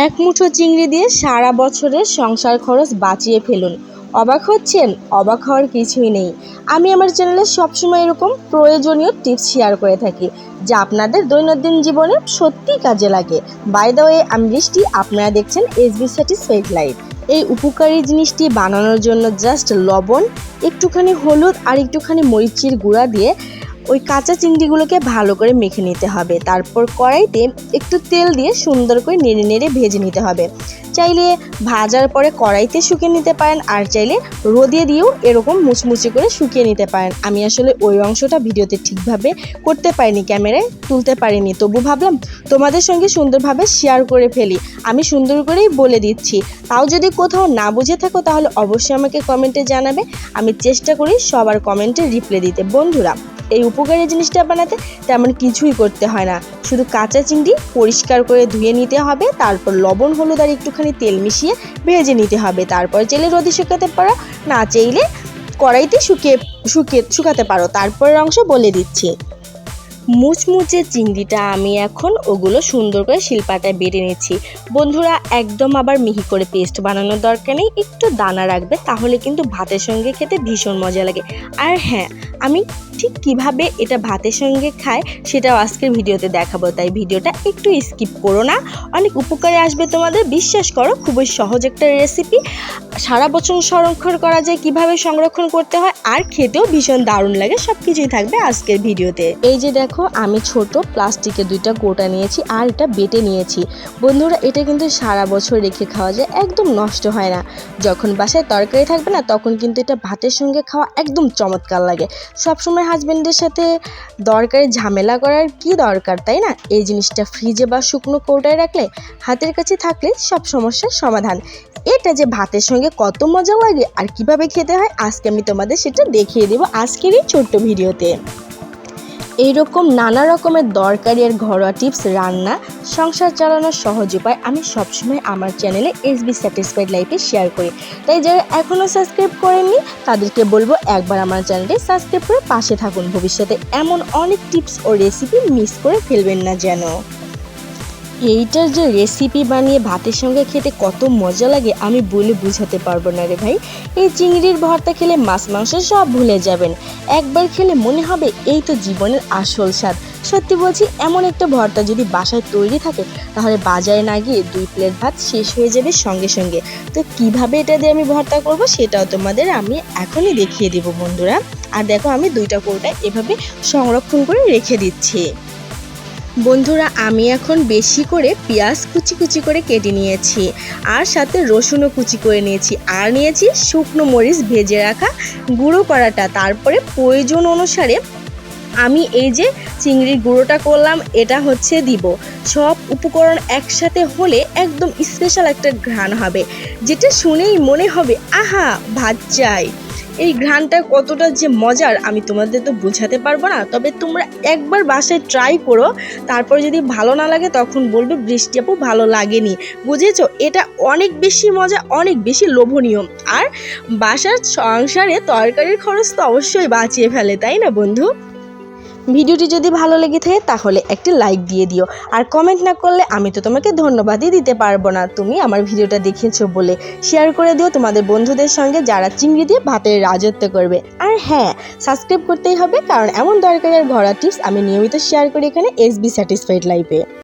এক মুঠো চিংড়ি দিয়ে সারা বছরের সংসার খরচ বাঁচিয়ে ফেলুন। অবাক হচ্ছেন? অবাক হওয়ার কিছুই নেই। আমি আমার চ্যানেলে সবসময় এরকম প্রয়োজনীয় টিপস শেয়ার করে থাকি, যা আপনাদের দৈনন্দিন জীবনে সত্যিই কাজে লাগে। বাই ওয়ে আমি বৃষ্টি আপনারা দেখছেন এস বি স্যাটিসফাইড লাইফ এই উপকারী জিনিসটি বানানোর জন্য জাস্ট লবণ, একটুখানি হলুদ আর একটুখানি মরিচের গুঁড়া দিয়ে ওই কাঁচা চিংড়িগুলোকে ভালো করে মেখে নিতে হবে। তারপর কড়াইতে একটু তেল দিয়ে সুন্দর করে নেড়ে নেড়ে ভেজে নিতে হবে। চাইলে ভাজার পরে কড়াইতে শুকিয়ে নিতে পারেন, আর চাইলে রোদে দিয়েও এরকম মুচমুচে করে শুকিয়ে নিতে পারেন। আমি আসলে ওই অংশটা ভিডিওতে ঠিকভাবে করতে পারিনি, ক্যামেরায় তুলতে পারিনি। তবু ভাবলাম তোমাদের সঙ্গে সুন্দরভাবে শেয়ার করে ফেলি। আমি সুন্দর করেই বলে দিচ্ছি। তাও যদি কোথাও না বুঝে থাকো, তাহলে অবশ্যই আমাকে কমেন্টে জানাবে। আমি চেষ্টা করি সবার কমেন্টে রিপ্লাই দিতে। বন্ধুরা এই উপকারী জিনিসটা বানাতে তেমন কিছুই করতে হয় না। শুধু কাঁচা চিংড়ি পরিষ্কার করে ধুয়ে নিতে হবে, তারপর লবণ, হলুদ আর একটুখানি তেল মিশিয়ে ভেজে নিতে হবে। তারপর চাইলে রোদে শুকাতে পারো, না চাইলে কড়াইতে শুকিয়ে শুকিয়ে, শুকাতে পারো। তারপরের অংশ বলে দিচ্ছি। মুচমুচে চিংড়িটা আমি এখন ওগুলো সুন্দর করে শিলপাটায় বেড়ে নিচ্ছি। বন্ধুরা, একদম আবার মিহি করে পেস্ট বানানোর দরকার নেই, একটু দানা রাখবে, তাহলে কিন্তু ভাতের সঙ্গে খেতে ভীষণ মজা লাগে। আর হ্যাঁ আমি ঠিক কীভাবে এটা ভাতের সঙ্গে খায় সেটাও আজকের ভিডিওতে দেখাবো, তাই ভিডিওটা একটু স্কিপ করো না। অনেক উপকারে আসবে তোমাদের, বিশ্বাস করো, খুবই সহজ একটা রেসিপি সারা বছর সংরক্ষণ করা যায়, কীভাবে সংরক্ষণ করতে হয় আর খেতেও ভীষণ দারুণ লাগে সব কিছুই থাকবে আজকের ভিডিওতে। এই যে দেখো, আমি ছোট, প্লাস্টিকের দুইটা গোটা নিয়েছি আর এটা বেটে নিয়েছি। বন্ধুরা, এটা কিন্তু সারা বছর রেখে খাওয়া যায়, একদম নষ্ট হয় না। যখন বাসায় তরকারি থাকবে না, তখন কিন্তু এটা ভাতের সঙ্গে খাওয়া একদম চমৎকার লাগে। সবসময় হাজব্যান্ডের সাথে দরকারি ঝামেলা করার কি দরকার, তাই না? এই জিনিসটা ফ্রিজে বা শুকনো কৌটায় রাখলে, হাতের কাছে থাকলে সব সমস্যার সমাধান। এটা যে ভাতের সঙ্গে কত মজা লাগে আর কীভাবে খেতে হয়, আজকে আমি তোমাদের সেটা দেখিয়ে দেবো আজকের এই ছোট্ট ভিডিওতে। এইরকম নানা রকমের দরকারি আর ঘরোয়া টিপস রান্না, সংসার চালানোর সহজ উপায় আমি সবসময় আমার চ্যানেলে এস বি স্যাটিসফাইড লাইফে শেয়ার করি। তাই যারা এখনও সাবস্ক্রাইব করেননি, তাদেরকে বলব একবার আমার চ্যানেলটি সাবস্ক্রাইব করে পাশে থাকুন। ভবিষ্যতে এমন অনেক টিপস ও রেসিপি মিস করে ফেলবেন না যেন। এইটার যে রেসিপি বানিয়ে ভাতের সঙ্গে খেতে কত মজা লাগে, আমি বলে বুঝাতে পারব না রে ভাই। এই চিংড়ির ভর্তা খেলে মাছ, মাংস সব ভুলে যাবেন। একবার খেলে মনে হবে এই তো জীবনের আসল স্বাদ। সত্যি বলছি, এমন একটা ভর্তা যদি বাসায় তৈরি থাকে, তাহলে বাজারে না গিয়ে দুই প্লেট ভাত শেষ হয়ে যাবে সঙ্গে সঙ্গে। তো কীভাবে এটা দিয়ে আমি ভর্তা করব, সেটাও তোমাদের আমি এখনই দেখিয়ে দেবো বন্ধুরা। আর দেখো, আমি দুইটা কৌটা এভাবে সংরক্ষণ করে রেখে দিচ্ছি। বন্ধুরা, আমি এখন বেশি করে পেঁয়াজ কুচি কুচি করে কেটে নিয়েছি, আর সাথে রসুনও কুচি করে নিয়েছি, আর নিয়েছি শুকনো মরিচ ভেজে রাখা গুঁড়ো করাটা। তারপরে প্রয়োজন অনুসারে আমি এই যে চিংড়ির গুঁড়োটা করলাম, এটা হচ্ছে দিব। সব উপকরণ একসাথে হলে একদম স্পেশাল একটা ঘ্রাণ হবে, যেটা শুনেই মনে হবে, আহা, ভাত চাই। এই ঘ্রাণটা কতটা যে মজার, আমি তোমাদের তো বোঝাতে পারব না। তবে তোমরা একবার বাসায় ট্রাই করো, তারপর যদি ভালো না লাগে তখন বলবে, বৃষ্টি আপু, ভালো লাগেনি। বুঝেছ? এটা অনেক বেশি মজা, অনেক বেশি লোভনীয়। আর বাসার সংসারে তরকারির খরচ তো অবশ্যই বাঁচিয়ে ফেলে, তাই না বন্ধু? ভিডিওটি যদি ভালো লেগে থাকে, তাহলে একটি লাইক দিয়ে দিও। আর কমেন্ট না করলে আমি তো তোমাকে ধন্যবাদই দিতে পারব না। তুমি আমার ভিডিওটা দেখেছ বলে শেয়ার করে দিও তোমাদের বন্ধুদের সঙ্গে যারা চিংড়ি দিয়ে ভাতের রাজত্ব করবে। আর হ্যাঁ সাবস্ক্রাইব করতেই হবে, কারণ এমন দরকারের ঘোরা টিপস আমি নিয়মিত শেয়ার করি এখানে এস বি স্যাটিসফাইড লাইফে